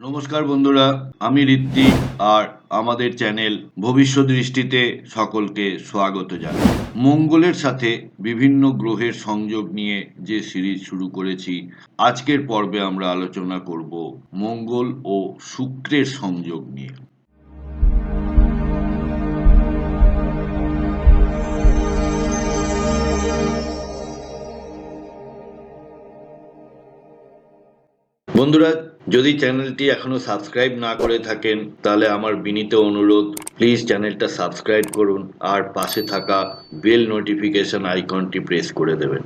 নমস্কার বন্ধুরা, আমি ঋত্বিক আর আমাদের চ্যানেল ভবিষ্যৎ দৃষ্টিতে সকলকে স্বাগত জানাই। মঙ্গলের সাথে বিভিন্ন গ্রহের সংযোগ নিয়ে যে সিরিজ শুরু করেছি, আজকের পর্বে আমরা আলোচনা করব মঙ্গল ও শুক্রের সংযোগ নিয়ে। বন্ধুরা, যদি চ্যানেলটি এখনও সাবস্ক্রাইব না করে থাকেন, তাহলে আমার বিনীত অনুরোধ প্লিজ চ্যানেলটা সাবস্ক্রাইব করুন আর পাশে থাকা বেল নোটিফিকেশন আইকনটি প্রেস করে দেবেন।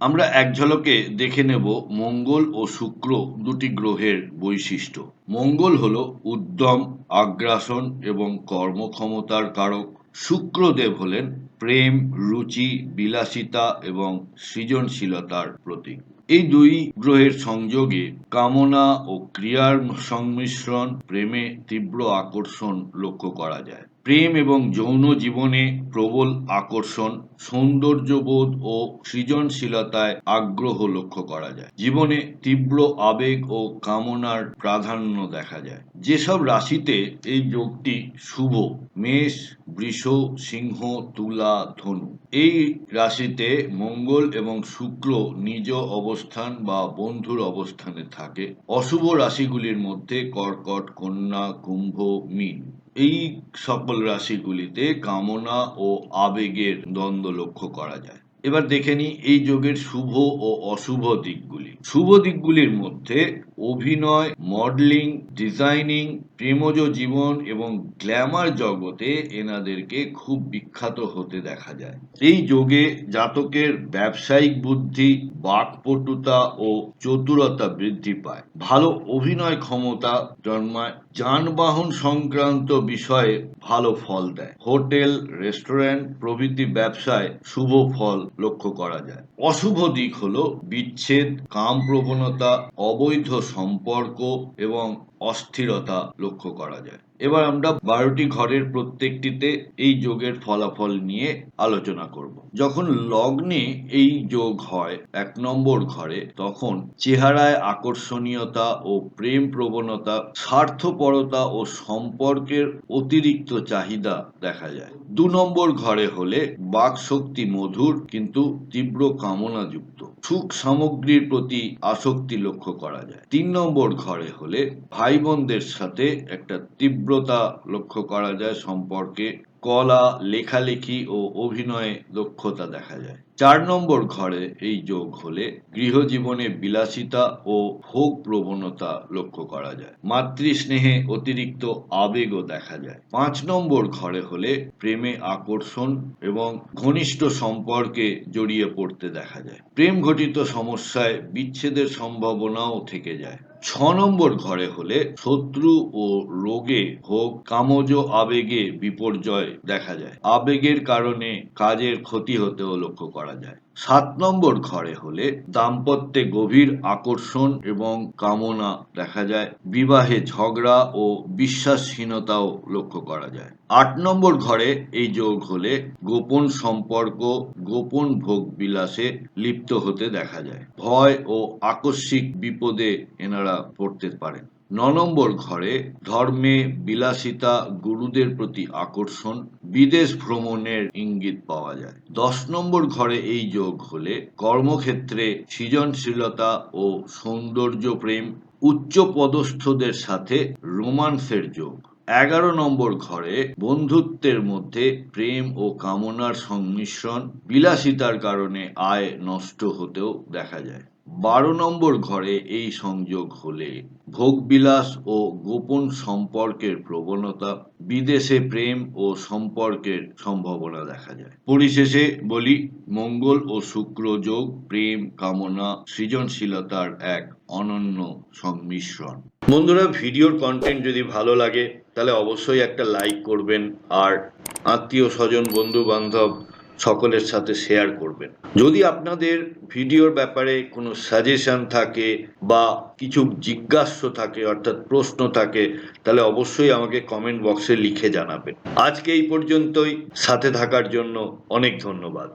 আমরা এক ঝলকে দেখে নেব মঙ্গল ও শুক্র দুটি গ্রহের বৈশিষ্ট্য। মঙ্গল হলো উদ্যম, আগ্রাসন এবং কর্মক্ষমতার কারক। শুক্রদেব হলেন প্রেম, রুচি, বিলাসিতা এবং সৃজনশীলতার প্রতীক। এই দুই গ্রহের সংযোগে কামনা ও ক্রিয়ার সংমিশ্রণ প্রেমে তীব্র আকর্ষণ লক্ষ্য করা যায়। প্রেম এবং যৌন জীবনে প্রবল আকর্ষণ, সৌন্দর্যবোধ ও সৃজনশীলতায় আগ্রহ লক্ষ্য করা যায়। জীবনে তীব্র আবেগ ও কামনার প্রাধান্য দেখা যায়। যেসব রাশিতে এই যোগটি শুভ, মেষ, বৃষ, সিংহ, তুলা, ধনু, এই রাশিতে মঙ্গল এবং শুক্র নিজ অবস্থান বা বন্ধুর অবস্থানে থাকে। অশুভ রাশিগুলির মধ্যে কর্কট, কন্যা, কুম্ভ, মীন। এই সকল রাশিগুলিতে কামনা ও আবেগের দ্বন্দ্ব লক্ষ্য করা যায়। এবার দেখে নিই এই যোগের শুভ ও অশুভ দিকগুলি। শুভ দিকগুলির মধ্যে অভিনয়, মডেলিং, ডিজাইনিং, প্রেমজ জীবন এবং গ্ল্যামার জগতে এনাদেরকে খুব বিখ্যাত হতে দেখা যায়। এই যোগে জাতকের ব্যবসায়িক বুদ্ধি, বাকপটুতা ও চতুরতা বৃদ্ধি পায়। ভালো অভিনয় ক্ষমতা জন্মায়, যানবাহন সংক্রান্ত বিষয়ে ভালো ফল দেয়। হোটেল, রেস্টুরেন্ট প্রভৃতি ব্যবসায় শুভ ফল লক্ষ্য করা যায়। অশুভ দিক হলো বিচ্ছেদ, কাম প্রবণতা, অবৈধ সম্পর্ক এবং অস্থিরতা লক্ষ্য করা যায়। এবার আমরা বারোটি ঘরের প্রত্যেকটিতে এই যোগের ফলাফল নিয়ে আলোচনা করব। যখন লগ্নে এই যোগ হয় এক নম্বর ঘরে, তখন চেহারায় আকর্ষণীয়তা ও প্রেম প্রবণতা, স্বার্থপরতা ও সম্পর্কের অতিরিক্ত চাহিদা দেখা যায়। দু নম্বর ঘরে হলে বাক শক্তি মধুর কিন্তু তীব্র কামনাযুক্ত, সুখ সামগ্রীর প্রতি আসক্তি লক্ষ্য করা যায়। তিন নম্বর ঘরে হলে ভাই বোনদের সাথে একটা তীব্রতা লক্ষ্য করা যায় সম্পর্কে কলা, লেখালেখি ও অভিনয়ে দক্ষতা দেখা যায়। চার নম্বর ঘরে এই যোগ হলে গৃহজীবনে বিলাসিতা ও ভোগ প্রবণতা লক্ষ্য করা যায়। মাতৃস্নেহে অতিরিক্ত আবেগও দেখা যায়। পাঁচ নম্বর ঘরে হলে প্রেমে আকর্ষণ এবং ঘনিষ্ঠ সম্পর্কে জড়িয়ে পড়তে দেখা যায়। প্রেম ঘটিত সমস্যায় বিচ্ছেদের সম্ভাবনাও থেকে যায়। ছ নম্বর ঘরে হলে শত্রু ও রোগে হোক কামজ আবেগে বিপর্যয় দেখা যায়। আবেগের কারণে কাজের ক্ষতি হতেও লক্ষ্য করা যায়। সাত নম্বর ঘরে হলে দাম্পত্যে গভীর আকর্ষণ এবং কামনা দেখা যায়। বিবাহে ঝগড়া ও বিশ্বাসহীনতাও লক্ষ্য করা যায়। আট নম্বর ঘরে এই যোগ হলে গোপন সম্পর্ক, গোপন ভোগ বিলাসে লিপ্ত হতে দেখা যায়। ভয় ও আকস্মিক বিপদে এনারা পড়তে পারেন। ন নম্বর ঘরে ধর্মে বিলাসিতা গুরুদের প্রতি আকর্ষণ, বিদেশ ভ্রমণের ইঙ্গিত পাওয়া যায়। দশ নম্বর ঘরে এই যোগ হলে কর্মক্ষেত্রে সৃজনশীলতা ও সৌন্দর্য প্রেম উচ্চ পদস্থদের সাথে রোমান্সের যোগ। এগারো নম্বর ঘরে বন্ধুত্বের মধ্যে প্রেম ও কামনার সংমিশ্রণ বিলাসিতার কারণে আয় নষ্ট হতেও দেখা যায়। বারো নম্বর ঘরে এই সংযোগ হলে ভোগবিলাস ও গোপন সম্পর্কের প্রবণতা, বিদেশে প্রেম ও সম্পর্কের সম্ভাবনা দেখা যায়। পরিশেষে বলি, মঙ্গল ও শুক্র যোগ, প্রেম, কামনা, সৃজনশীলতার এক অনন্য সংমিশ্রণ বন্ধুরা, ভিডিওর কন্টেন্ট যদি ভালো লাগে, তাহলে অবশ্যই একটা লাইক করবেন। আর আত্মীয় স্বজন বন্ধু বান্ধব সকলের সাথে শেয়ার করবেন। যদি আপনাদের ভিডিওর ব্যাপারে কোনো সাজেশন থাকে বা কিছু জিজ্ঞাস্য থাকে, অর্থাৎ প্রশ্ন থাকে, তাহলে অবশ্যই আমাকে কমেন্ট বক্সে লিখে জানাবেন। আজকে এই পর্যন্তই। সাথে থাকার জন্য অনেক ধন্যবাদ।